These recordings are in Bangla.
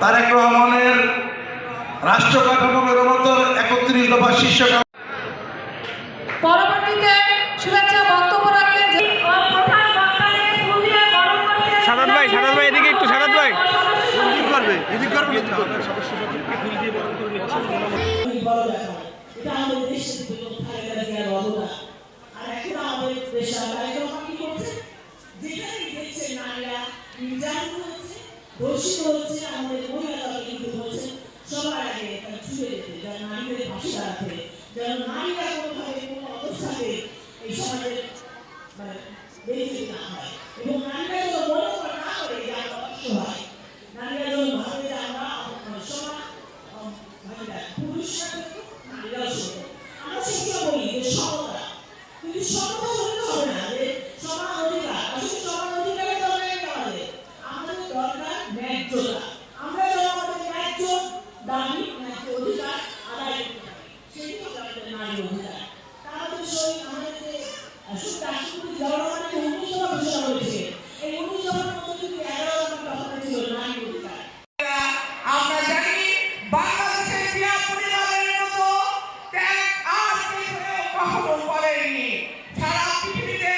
তারেক রহমানের রাষ্ট্র কাঠামো মেরামতের একত্রিশ দফা শীর্ষক পরবর্তীতে বক্তব্য সাধারণ ভাই সাধারণ ভাই এদিকে একটু ধর্ষিত হচ্ছে আমাদের মহিলারা কিন্তু বলছে সবার আগে ছুটে যেতে যেন নারীদের পাশে দাঁড়াতে যেন নারীরা কোনোভাবে কোনো অবস্থাতে এই সমাজের মানে বেরিয়ে সমাজ আমাদের অধিকার মধ্যে যদি এগারো আমার কথা ছিল নারী অধিকার আমরা পরিবারের মতো ত্যাগ আর কেউ করেনি সারা পৃথিবীতে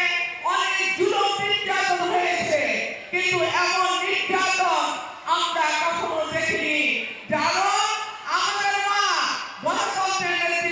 অনেক জুলুম নির্যাতন হয়েছে, কিন্তু এমন নির্যাতন আমরা কখনো দেখিনি। কারণ আমাদের মা গণতন্ত্রের নেত্রী